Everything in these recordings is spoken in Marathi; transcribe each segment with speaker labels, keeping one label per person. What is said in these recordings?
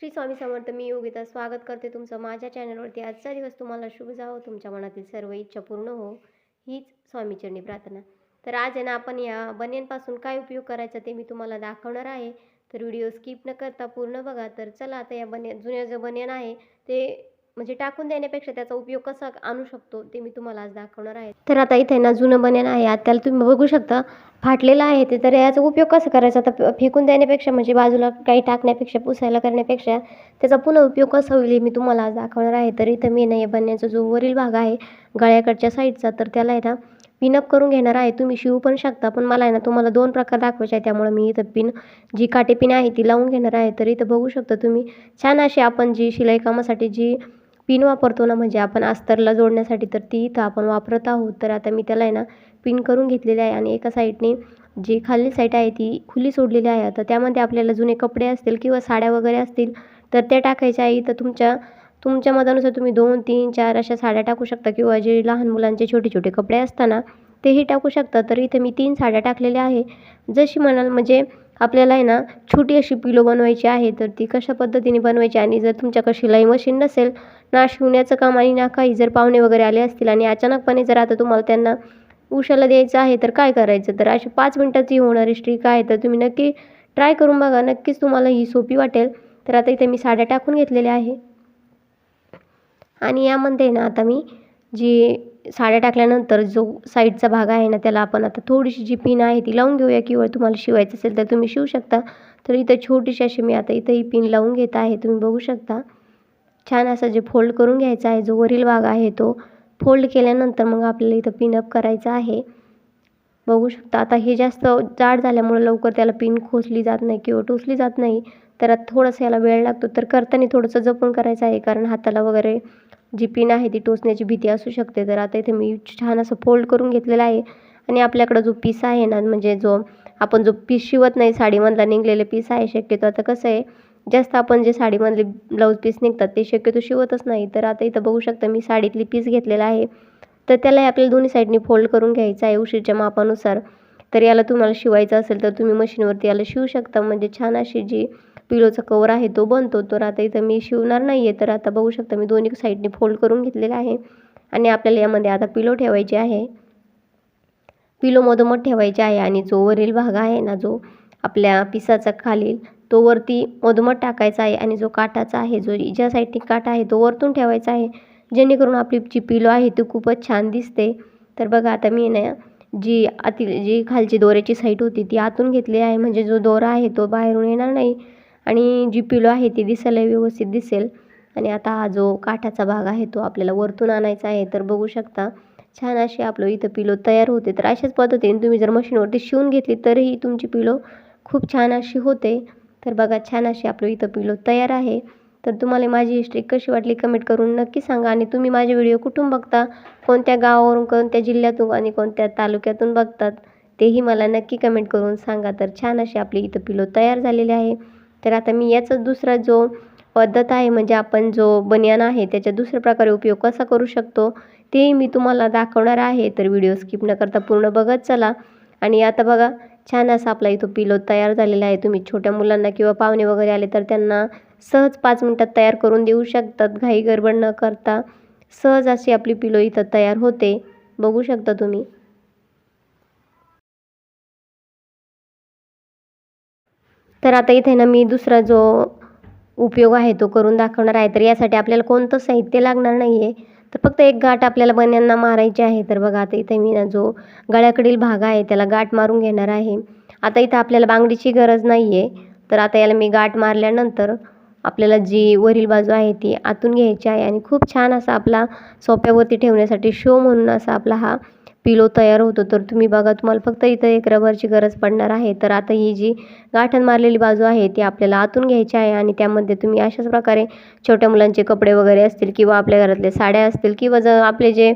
Speaker 1: श्री स्वामी समर्थ मी योगिता स्वागत करते तुमचं माझ्या चॅनलवरती. आजचा दिवस तुम्हाला शुभ जावो. तुमच्या मनातील सर्व इच्छा पूर्ण हो. हीच स्वामीचरणी प्रार्थना. तर आज आहे ना आपण या बनियनपासून काय उपयोग करायचा ते मी तुम्हाला दाखवणार आहे. तर व्हिडिओ स्किप न करता पूर्ण बघा. तर चला आता या बनियन जुन्या जो बनियन आहे ते म्हणजे टाकून देण्यापेक्षा त्याचा उपयोग कसा आणू शकतो ते मी तुम्हाला आज दाखवणार आहे. तर आता इथे ना जुनं बनियन आहे. आता त्याला तुम्ही बघू शकता. फाटलेलं आहे ते तर याचा उपयोग कसा करायचा? तर फेकून देण्यापेक्षा म्हणजे बाजूला काही टाकण्यापेक्षा पुसायला करण्यापेक्षा त्याचा पुन्हा उपयोग कसा होईल मी तुम्हाला आज दाखवणार आहे. तर इथं मी नाही बनण्याचा जो वरील भाग आहे गळ्याकडच्या साईडचा तर त्याला आहे ना पिनअप करून घेणार आहे. तुम्ही शिवू पण शकता पण मला आहे ना तुम्हाला दोन प्रकार दाखवायचे आहे त्यामुळे मी इथं पिन जी काटे पिन आहे ती लावून घेणार आहे. तर इथं बघू शकता तुम्ही छान अशी आपण जी शिलाई कामासाठी जी पिन वापरतो ना म्हणजे आपण अस्तरला जोडण्यासाठी तर ती इथं आपण वापरत आहोत. तर आता मी त्याला आहे ना पिन करून घेतलेले आहे आणि एका साईडने जी खाली साईड आहे ती खुली सोडलेली आहे. तर त्यामध्ये आपल्याला जुने कपडे असतील किंवा साड्या वगैरे असतील तर त्या टाकायच्या आहे. तर तुमच्या तुमच्या मतानुसार तुम्ही दोन तीन चार अशा साड्या टाकू शकता किंवा जे लहान मुलांचे छोटे छोटे कपडे असताना तेही टाकू शकता. तर इथे मी तीन साड्या टाकलेल्या आहे. जशी म्हणाल म्हणजे आपल्याला आहे ना छोटी अशी पिलो बनवायची आहे तर ती कशा पद्धतीने बनवायची आणि जर तुमच्याकडे शिलाई मशीन नसेल ना शिवण्याचं काम आणि ना काही जर पाहुणे वगैरे आले असतील आणि अचानकपणे जर आता तुम्हाला त्यांना उशाला द्यायचं आहे तर काय करायचं? तर अशी पाच मिनटाची होणारी स्ट्रीक आहे. तर तुम्ही नक्की ट्राय करून बघा. नक्कीच तुम्हाला ही सोपी वाटेल. तर आता इथे मी साड्या टाकून घेतलेल्या आहे. आणि यामध्ये ना आता मी जी साड्या टाकल्यानंतर जो साईडचा भाग आहे ना त्याला आपण आता थोडीशी जी पिन आहे ती लावून घेऊया. किंवा तुम्हाला शिवायचं असेल तर तुम्ही शिवू शकता. तर इथं छोटीशी अशी मी आता इथं ही पिन लावून घेत आहे. तुम्ही बघू शकता. छान असा जे फोल्ड करून घ्यायचा आहे जो वरील भाग आहे तो. फोल्ड केल्यानंतर मग आपल्याला इथं पिनअप करायचं आहे. बघू शकता आता हे जास्त जाड झाल्यामुळे लवकर त्याला पिन खोचली जात नाही किंवा टोचली जात नाही. तर थोडंसं याला वेळ लागतो. तर करताना थोडंसं जपून करायचं आहे कारण हाताला वगैरे जी पिन आहे ती टोचण्याची भीती असू शकते. तर आता इथे मी छान असं फोल्ड करून घेतलेलं आहे. आणि आपल्याकडं जो पीस आहे ना म्हणजे जो आपण जो पीस शिवत नाही साडीमधला निघलेले पीस आहे शक्यतो आता कसं आहे जास्त आपण जे साडीमधले ब्लाऊज पीस निघतात ते शक्यतो शिवतच नाही. तर आता इथं बघू शकता मी साडीतली पीस घेतलेला आहे. तर त्यालाही आपल्याला दोन्ही साईडनी फोल्ड करून घ्यायचा आहे उशीरच्या मापानुसार. तर याला तुम्हाला शिवायचं असेल तर तुम्ही मशीनवरती याला शिवू शकता. म्हणजे छान अशी जी पिलोचा कवर आहे तो बनतो. तर आता इथं मी शिवणार नाही आहे तर आता बघू शकता मी दोन्ही साईडनी फोल्ड करून घेतलेला आहे. आणि आपल्याला यामध्ये आता पिलो ठेवायची आहे. पिलो मधोमध ठेवायचे आहे. आणि जो वरील भाग आहे ना जो आपल्या पिसाचा खालील तो वरती मधोमध टाकायचा आहे आणि जो काठाचा आहे जो ज्या साईडनी काठा आहे तो वरतून ठेवायचा आहे. जेणेकरून आपली जी पिलो आहे ती खूपच छान दिसते. तर बघा आता मी ना जी आतील जी खालची दोऱ्याची साईड होती ती आतून घेतली आहे. म्हणजे जो दोरा आहे तो बाहेरून येणार नाही. आणि जी पिलो आहे ती दिसायला व्यवस्थित दिसेल. आणि आता हा जो काठाचा भाग आहे तो आपल्याला वरतून आणायचा आहे. तर बघू शकता छान अशी आपलं इथं पिलो तयार होते. तर अशाच पद्धतीने तुम्ही जर मशीनवरती शिवून घेतली तरीही तुमची पिलो खूप छान अशी होते. तर बघा छान अशी आपलं इथं पिलो तयार आहे. तर तुम्हाला माझी हिस्ट्री कशी वाटली कमेंट करून नक्की सांगा आणि तुम्ही माझे व्हिडिओ कुठून बघता? कोणत्या गावावरून कोणत्या जिल्ह्यातून आणि कोणत्या तालुक्यातून बघतात? तेही मला नक्की कमेंट करून सांगा. तर छान अशी आपली इथं पिलो तयार झालेली आहे. तर आता मी याचा दुसरा जो पद्धत आहे म्हणजे आपण जो बनियान आहे त्याच्या दुसऱ्या प्रकारे उपयोग कसा करू शकतो तेही मी तुम्हाला दाखवणार आहे. तर व्हिडिओ स्किप न करता पूर्ण बघत चला. आणि आता बघा छान असा आपला इथं पिलो तयार झालेला आहे. तुम्ही छोट्या मुलांना किंवा पाहुणे वगैरे आले तर त्यांना सहज पाच मिनटात तयार करून देऊ शकतात. घाई गडबड न करता सहज अशी आपली पिलो इथं तयार होते. बघू शकता तुम्ही. तर आता इथे ना मी दुसरा जो उपयोग आहे तो करून दाखवणार आहे. तर यासाठी आपल्याला कोणतं साहित्य लागणार नाही आहे तर फक्त एक गाठ आपल्याला बन्यांना मारायची आहे. तर बघा आता इथे मी ना जो गळ्याकडील भाग आहे त्याला गाठ मारून घेणार आहे. आता इथं आपल्याला बांगडीची गरज नाही आहे तर आता याला मी गाठ मारल्यानंतर आपल्याला जी वरील बाजू आहे ती आतून घ्यायची आहे. आणि खूप छान असा आपला सोप्यावरती ठेवण्यासाठी शो म्हणून असा आपला हा पिलो तयार होतो. तर तुम्ही बघा तुम्हाला फक्त इथं एक रबरची गरज पडणार आहे. तर आता ही जी गाठण मारलेली बाजू आहे ती आपल्याला आतून घ्यायची आहे आणि त्यामध्ये तुम्ही अशाच प्रकारे छोट्या मुलांचे कपडे वगैरे असतील किंवा आपल्या घरातले साड्या असतील किंवा जर आपले जे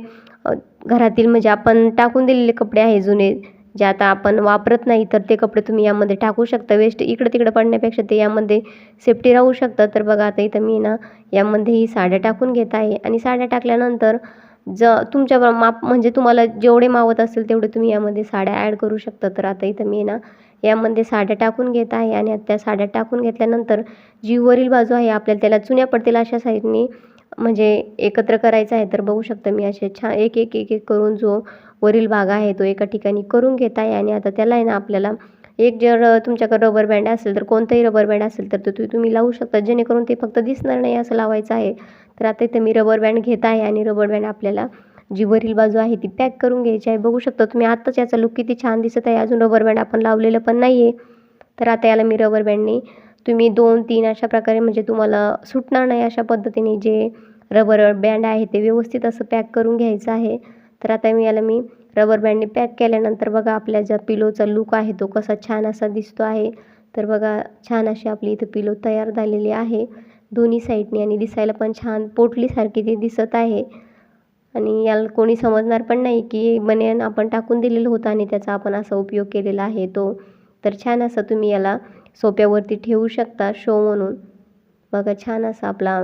Speaker 1: घरातील म्हणजे आपण टाकून दिलेले कपडे आहे जुने जे आता आपण वापरत नाही तर ते कपडे तुम्ही यामध्ये टाकू शकता. वेस्ट इकडं तिकडं पडण्यापेक्षा ते यामध्ये सेफ्टी राहू शकतं. तर बघा आता इथं मी ना यामध्ये ही साड्या टाकून घेत आहे. आणि साड्या टाकल्यानंतर ज तुमच्या माप म्हणजे तुम्हाला जेवढे मावत असेल तेवढे तुम्ही यामध्ये साड्या ॲड करू शकता. तर आता इथं मी ना यामध्ये साड्या टाकून घेत आहे आणि आता त्या साड्या टाकून घेतल्यानंतर जी वरील बाजू आहे आपल्याला त्याला चुन्या पडतील अशा साईडनी म्हणजे एकत्र करायचं आहे. तर बघू शकता मी असे छान एक एक एक एक करून जो वरील भाग आहे तो एका ठिकाणी करून घेत आहे. आणि आता त्याला आहे ना आपल्याला एक जर तुमच्याकडे रबर बँड असेल तर कोणताही रबर बँड असेल तर तो तुम्ही लावू शकता. जेणेकरून ते फक्त दिसणार नाही असं लावायचं आहे. तर आता इथं मी रबर बँड घेत आहे आणि रबर बँड आपल्याला जी वरील बाजू आहे ती पॅक करून घ्यायची आहे. बघू शकता तुम्ही आत्ताच याचा लुक किती छान दिसत आहे. अजून रबर बँड आपण लावलेलं पण नाही आहे तर आता याला मी रबर बँडने तुम्ही दोन तीन अशा प्रकारे म्हणजे तुम्हाला सुटणार नाही अशा पद्धतीने जे रबर बँड आहे ते व्यवस्थित असं पॅक करून घ्यायचं आहे. तर आता मी याला मी रबर बँडने पॅक केल्यानंतर बघा आपल्या ज्या पिलोचा लुक आहे तो कसा छान असा दिसतो आहे. तर बघा छान अशी आपली इथं पिलो तयार झालेली आहे. दोन्ही साईडने आणि दिसायला पण छान पोटलीसारखी ती दिसत आहे. आणि याला कोणी समजणार पण नाही की बनियन आपण टाकून दिलेलं होतं आणि त्याचा आपण असा उपयोग केलेला आहे तो. तर छान असं तुम्ही याला सोप्यावरती ठेवू शकता शो म्हणून. बघा छान असा आपला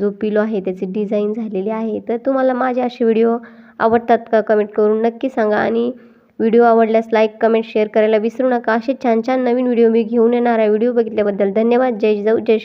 Speaker 1: जो पिलो आहे त्याची डिझाईन झालेली आहे. तर तुम्हाला माझे असे व्हिडिओ आवडतात का कमेंट करून नक्की सांगा. आणि व्हिडिओ आवडल्यास लाईक कमेंट शेअर करायला विसरू नका. असे छान छान नवीन व्हिडिओ मी घेऊन येणार आहे. व्हिडिओ बघितल्याबद्दल धन्यवाद. जय जाऊ जय